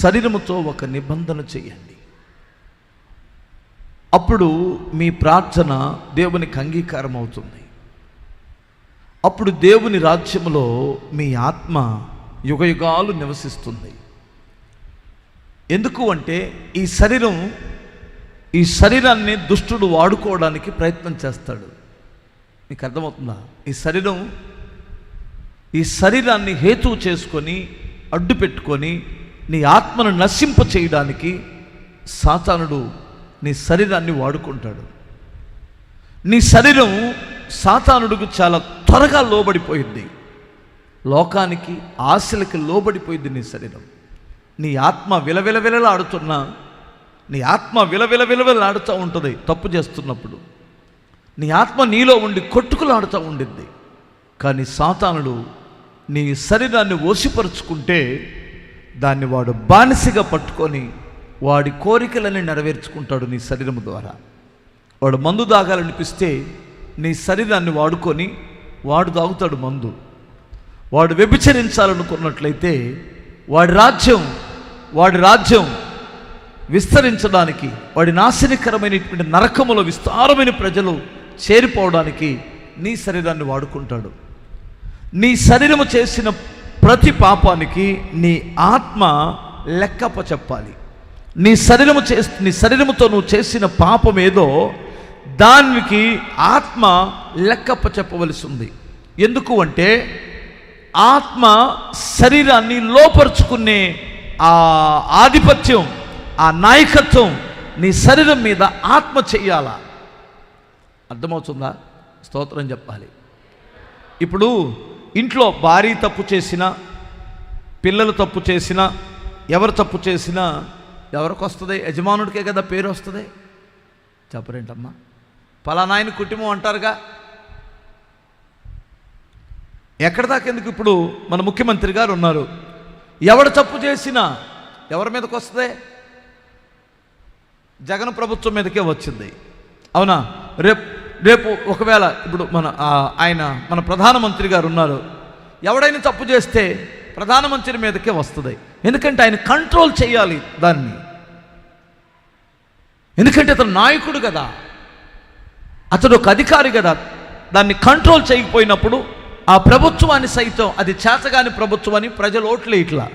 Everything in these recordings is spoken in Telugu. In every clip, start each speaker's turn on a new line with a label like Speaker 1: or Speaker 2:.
Speaker 1: శరీరముతో ఒక నిబంధన చేయండి. అప్పుడు మీ ప్రార్థన దేవునికి అంగీకారం అవుతుంది అప్పుడు దేవుని రాజ్యములో మీ ఆత్మ యుగయుగాలు నివసిస్తుంది. ఎందుకు అంటే ఈ శరీరం ఈ శరీరాన్ని దుష్టుడు వాడుకోవడానికి ప్రయత్నం చేస్తాడు. మీకు అర్థమవుతుందా? ఈ శరీరం ఈ శరీరాన్ని హేతువు చేసుకొని అడ్డు పెట్టుకొని నీ ఆత్మను నశింప చేయడానికి సాతానుడు నీ శరీరాన్ని వాడుకుంటాడు. నీ శరీరం సాతానుడికి చాలా త్వరగా లోబడిపోయింది లోకానికి ఆశలకి లోబడిపోయింది నీ శరీరం. నీ ఆత్మ విలవిలవిలలాడుతున్నా నీ ఆత్మ విలవిల విలవిలాడుతూ ఉంటుంది తప్పు చేస్తున్నప్పుడు. నీ ఆత్మ నీలో ఉండి కొట్టుకులాడుతూ ఉండిద్ది. కానీ సాతానుడు నీ శరీరాన్ని ఓసిపరుచుకుంటే దాన్ని వాడు బానిసగా పట్టుకొని వాడి కోరికలని నెరవేర్చుకుంటాడు నీ శరీరం ద్వారా. వాడు మందు తాగాలనిపిస్తే నీ శరీరాన్ని వాడుకొని వాడు తాగుతాడు మందు. వాడు వ్యభిచరించాలనుకున్నట్లయితే వాడి రాజ్యం వాడి రాజ్యం విస్తరించడానికి వాడి నాశనకరమైనటువంటి నరకములో విస్తారమైన ప్రజలు చేరిపోవడానికి నీ శరీరాన్ని వాడుకుంటాడు. నీ శరీరము చేసిన ప్రతి పాపానికి నీ ఆత్మ లెక్కప చెప్పాలి. నీ శరీరము చే నీ శరీరముతో నువ్వు చేసిన పాపం ఏదో దానికి ఆత్మ లెక్కప్ప చెప్పవలసి ఉంది ఎందుకు అంటే ఆత్మ శరీరాన్ని లోపరుచుకునే ఆ ఆధిపత్యం ఆ నాయకత్వం నీ శరీరం మీద ఆత్మ చెయ్యాలా అర్థమవుతుందా? స్తోత్రం చెప్పాలి. ఇప్పుడు ఇంట్లో భార్య తప్పు చేసినా పిల్లలు తప్పు చేసినా ఎవరు తప్పు చేసినా ఎవరికి వస్తుంది? యజమానుడికే కదా పేరు వస్తుంది? చెప్పరేంటమ్మా? పలానాయన కుటుంబం అంటారుగా. ఎక్కడ దాకా ఎందుకు ఇప్పుడు మన ముఖ్యమంత్రి గారు ఉన్నారు? ఎవడు తప్పు చేసినా ఎవరి మీదకి వస్తుంది? జగన్ ప్రభుత్వం మీదకే వచ్చింది. అవునా? రేపు రేపు ఒకవేళ ఇప్పుడు మన ఆయన మన ప్రధానమంత్రి గారు ఉన్నారు ఎవడైనా తప్పు చేస్తే ప్రధానమంత్రి మీదకే వస్తుంది. ఎందుకంటే ఆయన కంట్రోల్ చేయాలి దాన్ని. ఎందుకంటే అతను నాయకుడు కదా. అతడు ఒక అధికారి కదా. దాన్ని కంట్రోల్ చేయకపోయినప్పుడు ఆ ప్రభుత్వాన్ని సైతం అది చేతగాని ప్రభుత్వం అని ప్రజలు ఓట్లే ఇట్లా.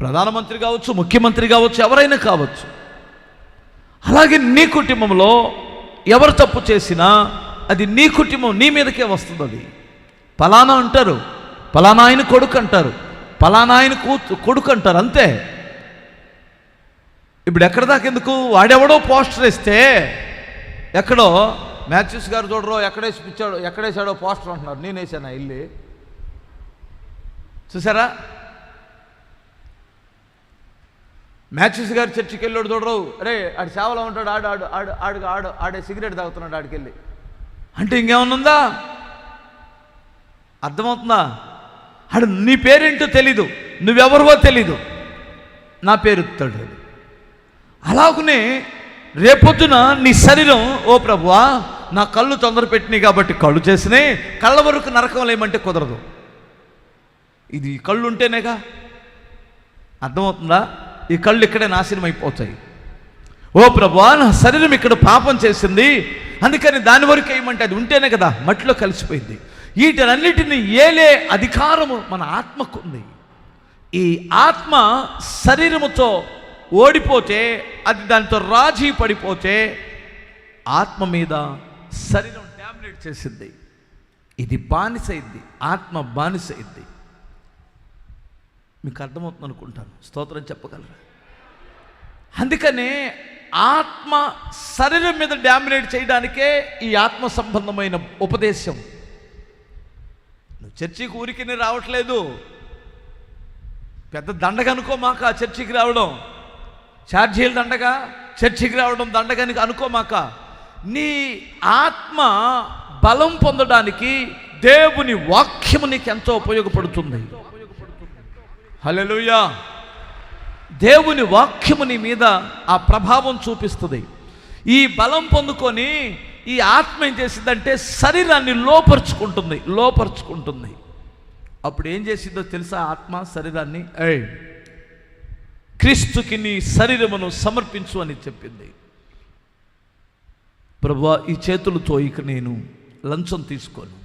Speaker 1: ప్రధానమంత్రి కావచ్చు ముఖ్యమంత్రి కావచ్చు ఎవరైనా కావచ్చు. అలాగే నీ కుటుంబంలో ఎవరు తప్పు చేసినా అది నీ కుటుంబం నీ మీదకే వస్తుంది అది పలానా అంటారు పలానా ఆయన కొడుకు అంటారు పలానా ఆయన కూతు కొడుకు అంటారు అంతే. ఇప్పుడు ఎక్కడ దాకా ఎందుకు? వాడెవడో పోస్టర్ వేస్తే ఎక్కడో మ్యాథ్యూస్ గారు చూడరో ఎక్కడేసి పిచ్చాడో ఎక్కడేసాడో పోస్టర్ అంటున్నారు. నేను వేసాను ఇల్లు? చూసారా? మ్యాథ్యూస్ గారు చర్చికి వెళ్ళాడు చూడరు. అరే ఆడు సేవలో ఉంటాడు ఆడు ఆడు ఆడు ఆడు ఆడు ఆడే సిగరెట్ తాగుతున్నాడు ఆడికి వెళ్ళి అంటే ఇంకేమన్నా ఉందా? అర్థమవుతుందా? ఆడు నీ పేరేంటో తెలీదు. నువ్వెవరివో తెలీదు. నా పేరు ఎత్తాడు అలాగనే రేపొద్దున నీ శరీరం ఓ ప్రభువా నా కళ్ళు తొందర పెట్టినాయి కాబట్టి కళ్ళు చేసినాయి కళ్ళ వరకు నరకం లేమంటే కుదరదు. ఇది కళ్ళు ఉంటేనేగా అర్థమవుతుందా? ఈ కళ్ళు ఇక్కడే నాశనం అయిపోతాయి ఓ ప్రభా నా శరీరం ఇక్కడ పాపం చేసింది. అందుకని దాని వరకు ఏమంటే అది ఉంటేనే కదా మట్టిలో కలిసిపోయింది. వీటన్నిటిని ఏలే అధికారము మన ఆత్మకు ఉంది ఈ ఆత్మ శరీరముతో ఓడిపోతే అది దానితో రాజీ పడిపోతే ఆత్మ మీద శరీరం డామినేట్ చేసింది. ఇది బానిసైంది ఆత్మ బానిసైంది. మీకు అర్థమవుతుంది అనుకుంటాను స్తోత్రం చెప్పగలరా? అందుకనే ఆత్మ శరీరం మీద డామినేట్ చేయడానికే ఈ ఆత్మ సంబంధమైన ఉపదేశం. నువ్వు చర్చికి ఊరికి రావట్లేదు. పెద్ద దండగ అనుకోమాక చర్చికి రావడం. ఛార్జీలు దండగా చర్చికి రావడం దండగని అనుకోమాక నీ ఆత్మ బలం పొందడానికి దేవుని వాక్యము నీకు ఎంతో ఉపయోగపడుతుంది. హల్లెలూయా. దేవుని వాక్యము నీ మీద ఆ ప్రభావం చూపిస్తుంది. ఈ బలం పొందుకొని ఈ ఆత్మ ఏం చేసిందంటే శరీరాన్ని లోపరుచుకుంటుంది లోపరుచుకుంటుంది. అప్పుడు ఏం చేసిందో తెలుసా ఆత్మ శరీరాన్ని? ఏయ్ క్రీస్తుకి నీ శరీరమును సమర్పించు అని చెప్పింది. ప్రభు ఈ చేతులతో ఇక నేను లంచం తీసుకోను.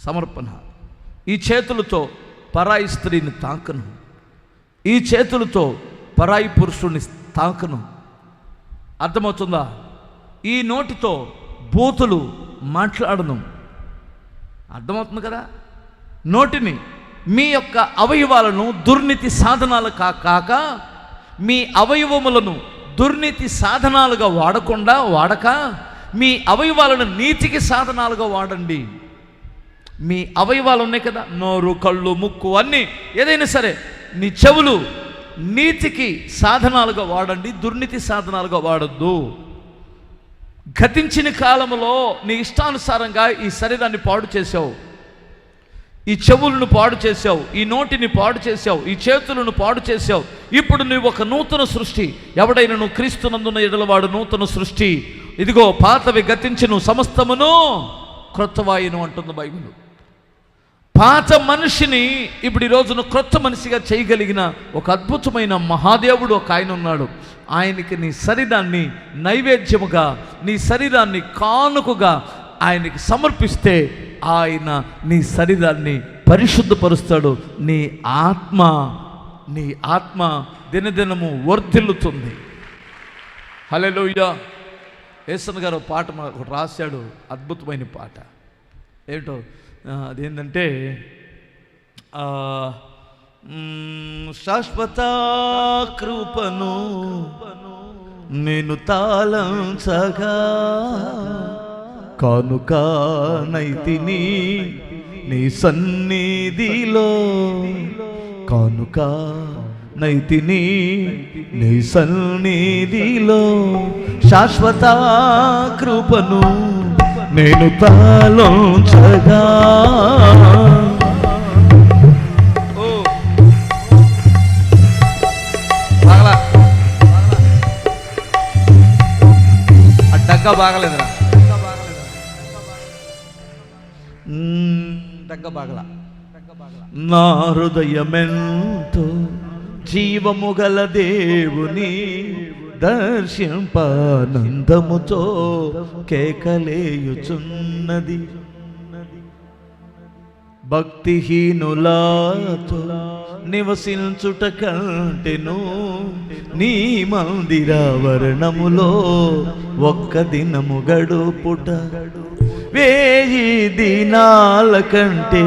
Speaker 1: సమర్పణ. ఈ చేతులతో పరాయి స్త్రీని తాకను. ఈ చేతులతో పరాయి పురుషుణ్ణి తాకను. అర్థమవుతుందా? ఈ నోటితో బూతులు మాట్లాడను. అర్థమవుతుంది కదా? నోటిని మీ యొక్క అవయవాలను దుర్నీతి సాధనాలు కా కాక మీ అవయవములను దుర్నీతి సాధనాలుగా వాడకుండా వాడక మీ అవయవాలను నీతికి సాధనాలుగా వాడండి. మీ అవయవాలు ఉన్నాయి కదా నోరు కళ్ళు ముక్కు అన్నీ. ఏదైనా సరే నీ చెవులు నీతికి సాధనాలుగా వాడండి దుర్నీతి సాధనాలుగా వాడద్దు. గతించిన కాలంలో నీ ఇష్టానుసారంగా ఈ శరీరాన్ని పాడు చేసావు ఈ చెవులను పాడు చేసావు ఈ నోటిని పాడు చేసావు ఈ చేతులను పాడు చేసావు ఇప్పుడు నువ్వు ఒక నూతన సృష్టి. ఎవడైనా నువ్వు క్రీస్తునందున ఎడలవాడు నూతన సృష్టి. ఇదిగో పాతవి గతించును సమస్తమును క్రొత్తవాయును అంటుంది బైబిల్. పాత మనిషిని ఇప్పుడు ఈ రోజున క్రొత్త మనిషిగా చేయగలిగిన ఒక అద్భుతమైన మహాదేవుడు ఒక ఆయన ఉన్నాడు. ఆయనకి నీ శరీరాన్ని నైవేద్యముగా నీ శరీరాన్ని కానుకగా ఆయనకి సమర్పిస్తే ఆయన నీ శరీరాన్ని పరిశుద్ధపరుస్తాడు. నీ ఆత్మ నీ ఆత్మ దినదినము వర్ధిల్లుతుంది. హలోయ యేసన్ గారు పాట మా- ఒకటి రాశాడు. అద్భుతమైన పాట. ఏమిటో అదేంటంటే ఆ, శాశ్వత కృపను నేను తాళంచగా కానుక నైతిని నీ సన్నిధిలో కానుక నైతిని నీ సన్నిధిలో శాశ్వత కృపను నేను తాళంచగా ఓ. బాగలేదురా. మ్మ్, డగ్గ నా హృదయమెంతో జీవము గల దేవుని దర్శింపానందముతో కేకలేయుచున్నది. భక్తిహీనులాతో నివసించుట కంటెను నీ మందిరావరణములో ఒక్క దినము గడుపుట. వేయి దినాల కంటే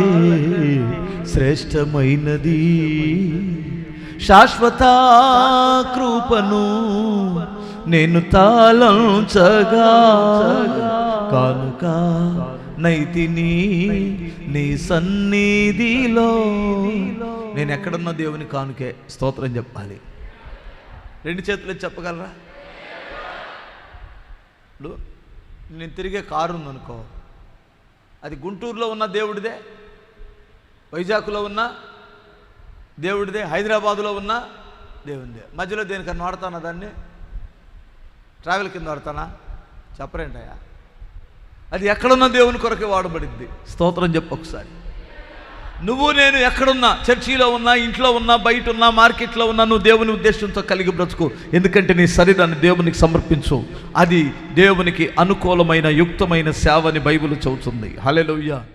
Speaker 1: శ్రేష్టమైనది. శాశ్వత కృపను నేను తాళంచగా. కానుక నైతిని నీ సన్నిధిలో. నేను ఎక్కడున్న దేవుని కానుకే స్తోత్రం చెప్పాలి. రెండు చేతులు చెప్పగలరా? ఇప్పుడు నేను తిరిగే కారు ఉందనుకో. అది గుంటూరులో ఉన్న దేవుడిదే. వైజాగ్లో ఉన్న దేవుడిదే హైదరాబాదులో ఉన్న దేవుడిదే. మధ్యలో దేనికన్నా వాడతానా దాన్ని? ట్రావెల్ కింద వాడతానా చెప్పరేంటయ్యా? అది ఎక్కడున్న దేవుని కొరకే వాడబడింది స్తోత్రం చెప్పు ఒకసారి. నువ్వు నేను ఎక్కడున్నా? చర్చిలో ఉన్నా ఇంట్లో ఉన్నా బయట ఉన్నా మార్కెట్లో ఉన్నా నువ్వు దేవుని ఉద్దేశంతో కలిగి బ్రతుకు. ఎందుకంటే నీ శరీరాన్ని దేవునికి సమర్పించు. అది దేవునికి అనుకూలమైన యుక్తమైన సేవని బైబిల్ చెబుతుంది. హల్లెలూయా.